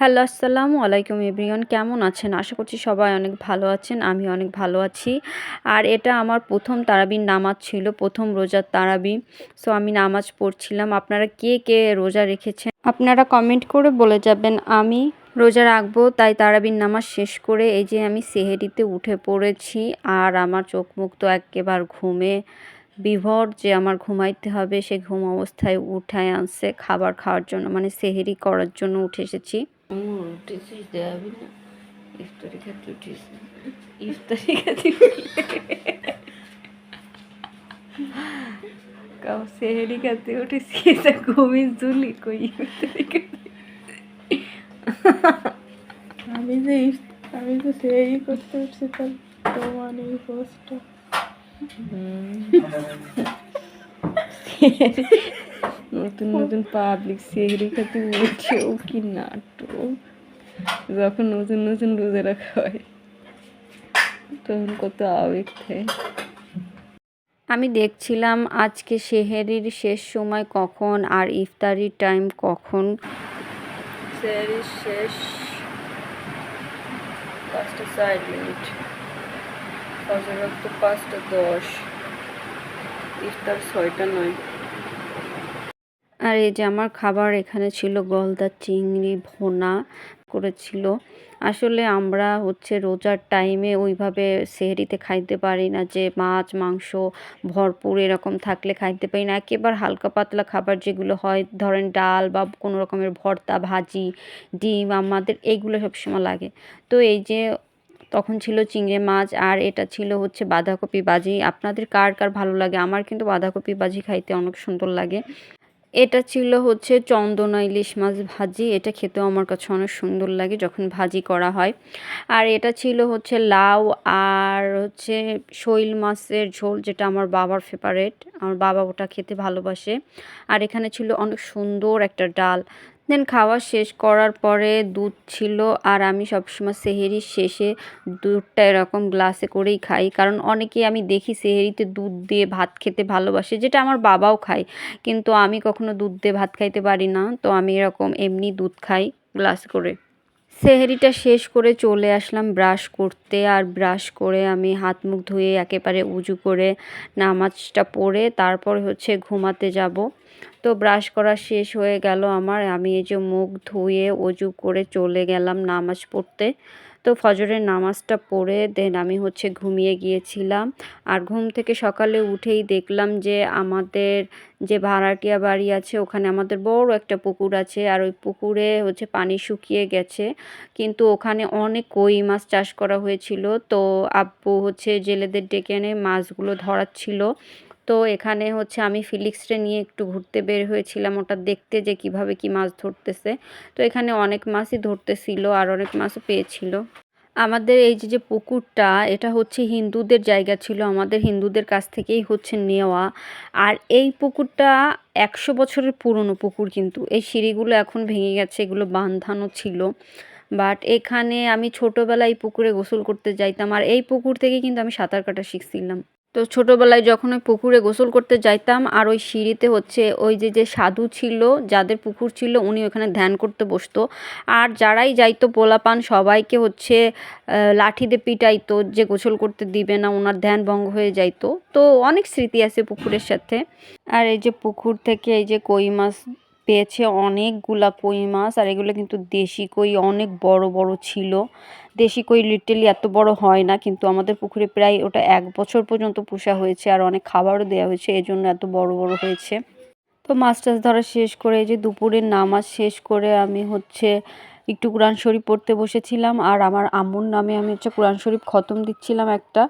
Hello, আসসালামু আলাইকুম everyone. কেমন আছেন? আশা করছি সবাই অনেক ভালো আছেন, আমি অনেক ভালো আছি। আর এটা আমার প্রথম তারাবির নামাজ ছিল, প্রথম রোজার তারাবি। সো আমি নামাজ পড়ছিলাম। আপনারা কে কে রোজা রেখেছেন? আপনারা কমেন্ট করে বলে যাবেন, আমি রোজা রাখব, তাই তারাবির নামাজ শেষ করে এই যে আমি সেহেরিতে উঠে পড়েছি আর আমার চোখ মুখ তো একেবারে ঘুমে বিভোর যে আমার ঘুমাইতে হবে, সে ঘুম অবস্থায় উঠায় আনছে, খাবার খাওয়ার জন্য মানে সেহেরি করার জন্য উঠে এসেছি। উঠেছিস দেখাবি না। ইফতারি খাতে উঠিস ইফতারি খাতে কাউ সেহেরি খাতে উঠেছি এটা ঘুমিয়ে জুলি কই? ইফতারি খাতে আমি যে আমি তো সেই করতে উঠছি তার তোমার এই পোস্টটা নতুন নতুন পাবলিক সেহরি খাতে উঠছেও কি নাটক? যখন নতুন নতুন রোজা রাখা হয় তখন কত আবেগ থাকে। আমি দেখছিলাম আজকে সেহেরির শেষ সময় কখন আর ইফতারির টাইম কখন। সেহরি শেষ পাঁচটা চার মিনিট। তো পাঁচটা দশ। ইফতার ছয়টা নয় আর এই যে আমার খাবার এখানে ছিল গলদা চিংড়ি ভোনা করেছিল। আসলে আমরা হচ্ছে রোজার টাইমে ওইভাবে সেহরিতে খাইতে পারি না যে মাছ, মাংস ভরপুর এরকম থাকলে খাইতে পারি না। একেবারে হালকা পাতলা খাবার যেগুলো হয়, ধরেন ডাল বা কোনো রকমের ভর্তা, ভাজি, ডিম আমাদের এইগুলো সবসময় লাগে। তো এই যে তখন ছিল চিংড়ি মাছ আর এটা ছিল হচ্ছে বাঁধাকপি বাজি আপনাদের কার কার ভালো লাগে? আমার কিন্তু বাঁধাকপি বাজি খাইতে অনেক সুন্দর লাগে। এটা ছিল হচ্ছে চন্দনা ইলিশ মাছ ভাজি। এটা খেতেও আমার কাছে অনেক সুন্দর লাগে যখন ভাজি করা হয়। আর এটা ছিল হচ্ছে লাউ আর হচ্ছে শৈল মাছের ঝোল যেটা আমার বাবার ফেভারেট আমার বাবা ওটা খেতে ভালোবাসে। আর এখানে ছিল অনেক সুন্দর একটা ডাল। দেন খাওয়া শেষ করার পরে দুধ ছিল আর আমি সবসময় সেহেরির শেষে দুধটা এরকম গ্লাসে করেই খাই। কারণ অনেকে আমি দেখি সেহেরিতে দুধ দিয়ে ভাত খেতে ভালোবাসে, যেটা আমার বাবাও খায়। কিন্তু আমি কখনো দুধ দিয়ে ভাত খাইতে পারি না, তো আমি এরকম এমনি দুধ খাই গ্লাস করে। সেহেরিটা শেষ করে চলে আসলাম ব্রাশ করতে। আর ব্রাশ করে আমি হাত মুখ ধুয়ে একেবারে উজু করে নামাজটা পড়ে তারপর হচ্ছে ঘুমাতে যাব। তো ব্রাশ করা শেষ হয়ে গেল আমার। আমি এই যে মুখ ধুয়ে অজু করে চলে গেলাম নামাজ পড়তে। তো ফজরের নামাজটা পড়ে দেন আমি হচ্ছে ঘুমিয়ে গিয়েছিলাম। আর ঘুম থেকে সকালে উঠেই দেখলাম যে আমাদের যে ভাড়াটিয়া বাড়ি আছে, ওখানে আমাদের বড় একটা পুকুর আছে আর ওই পুকুরে হচ্ছে পানি শুকিয়ে গেছে। কিন্তু ওখানে অনেক কই মাছ চাষ করা হয়েছিল। তো আব্বু হচ্ছে জেলেদের ডেকে এনে মাছগুলো ধরাচ্ছিল। তো এখানে হচ্ছে আমি ফিলিক্সরে নিয়ে একটু ঘুরতে বের হয়েছিলাম ওটা দেখতে যে কীভাবে কি মাছ ধরতেছে। তো এখানে অনেক মাছই ধরতেছিল আর অনেক মাছও পেয়েছিল। আমাদের এই যে যে পুকুরটা, এটা হচ্ছে হিন্দুদের জায়গা ছিল। আমাদের হিন্দুদের কাছ থেকেই হচ্ছে নেওয়া। আর এই পুকুরটা একশো বছরের পুরনো পুকুর কিন্তু। এই সিঁড়িগুলো এখন ভেঙে গেছে, এগুলো বাঁধানো ছিল। বাট এখানে আমি ছোটোবেলায় পুকুরে গোসল করতে যাইতাম। আর এই পুকুর থেকে কিন্তু আমি সাঁতার কাটা শিখছিলাম। তো ছোটোবেলায় যখন ওই পুকুরে গোসল করতে যাইতাম, আর ওই সিঁড়িতে হচ্ছে ওই যে যে সাধু ছিল, যাদের পুকুর ছিল, উনি ওখানে ধ্যান করতে বসতো। আর যারাই যাইতো পোলাপান, সবাইকে হচ্ছে লাঠিতে পিটাইতো যে গোসল করতে দিবে না ওনার ধ্যান ভঙ্গ হয়ে যাইতো। তো অনেক স্মৃতি আছে পুকুরের সাথে। আর এই যে পুকুর থেকে এই যে কই মাছ পেয়েছে অনেকগুলা কই মাছ, আর এগুলো কিন্তু দেশি কই, অনেক বড় বড় ছিল। দেশি কই লিটারলি এত বড় হয় না, কিন্তু আমাদের পুকুরে প্রায় ওটা এক বছর পর্যন্ত পোষা হয়েছে, আর অনেক খাবারও দেওয়া হয়েছে এই জন্য এত বড় বড় হয়েছে। তো মাছ টাছ ধরা শেষ করে এই যে দুপুরের নামাজ শেষ করে আমি হচ্ছে একটু কোরআন শরীফ পড়তে বসেছিলাম, আর আমার আম্মুর নামে আমি হচ্ছে কোরআন শরীফ খতম দিচ্ছিলাম একটা।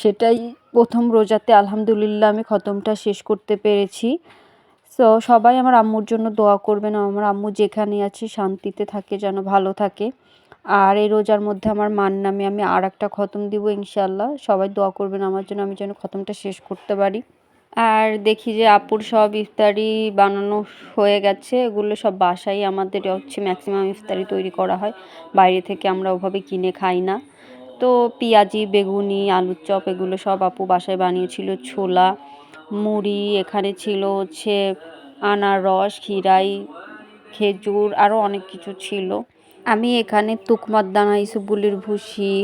সেটাই প্রথম রোজাতে আলহামদুলিল্লাহ আমি খতমটা শেষ করতে পেরেছি। সো সবাই আমার আম্মুর জন্য দোয়া করবেন আমার আম্মু যেখানে আছে শান্তিতে থাকে, যেন ভালো থাকে। আর এই রোজার মধ্যে আমার মার নামে আমি আর একটা খতম দিব ইনশাল্লাহ সবাই দোয়া করবেন আমার জন্য, আমি যেন খতমটা শেষ করতে পারি। আর দেখি যে আপুর সব ইফতারি বানানো হয়ে গেছে, এগুলো সব বাসায় আমাদের হচ্ছে ম্যাক্সিমাম ইফতারি তৈরি করা হয়। বাইরে থেকে আমরা ওভাবে কিনে খাই না। তো পেঁয়াজি, বেগুনি, আলুর চপ, এগুলো সব আপু বাসায় বানিয়েছিল, ছোলা। মুড়ি, এখানে ছিল হচ্ছে আনারস, ক্ষীরাই, খেজুর আরও অনেক কিছু ছিল। আমি এখানে তুকমার দানা ইসুবুলির ভুসি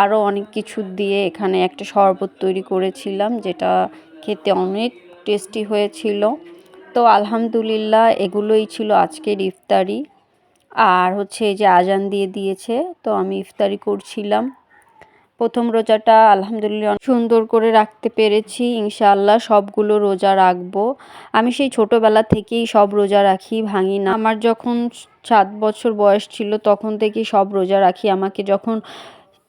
আরও অনেক কিছু দিয়ে এখানে একটা শরবত তৈরি করেছিলাম, যেটা খেতে অনেক টেস্টি হয়েছিল। তো আলহামদুলিল্লাহ, এগুলোই ছিল আজকের ইফতারি। আর হচ্ছে এই যে আজান দিয়ে দিয়েছে, তো আমি ইফতারি করছিলাম। প্রথম রোজাটা আলহামদুলিল্লাহ সুন্দর করে রাখতে পেরেছি, ইনশাআল্লাহ সবগুলো রোজা রাখব। আমি সেই ছোটোবেলা থেকেই সব রোজা রাখি, ভাঙি না। আমার যখন সাত বছর বয়স ছিল তখন থেকেই সব রোজা রাখি। আমাকে যখন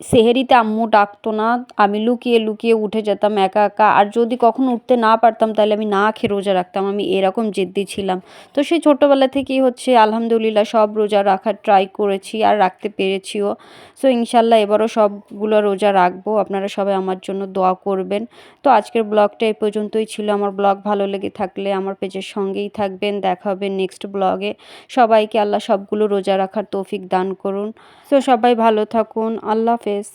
সেহেরিতে আম্মু ডাকতো না। আমি লুকিয়ে লুকিয়ে উঠে যেতাম একা একা। আর যদি কখনো উঠতে না পারতাম, তাহলে আমি না খেয়ে রোজা রাখতাম। আমি এরকম জেদ্দি ছিলাম। তো সেই ছোটোবেলা থেকেই হচ্ছে, আলহামদুলিল্লাহ সব রোজা রাখার ট্রাই করেছি আর রাখতে পেরেছিও। সো ইনশাল্লাহ এবারও সবগুলো রোজা রাখব। আপনারা সবাই আমার জন্য দোয়া করবেন। তো আজকের ব্লগটা এই পর্যন্তই ছিল। আমার ব্লগ ভালো লেগে থাকলে আমার পেজের সঙ্গেই থাকবেন। দেখা হবে নেক্সট ব্লগে সবাইকে আল্লাহ সবগুলো রোজা রাখার তৌফিক দান করুন। সো সবাই ভালো থাকুন। আল্লাহ হাফেজ।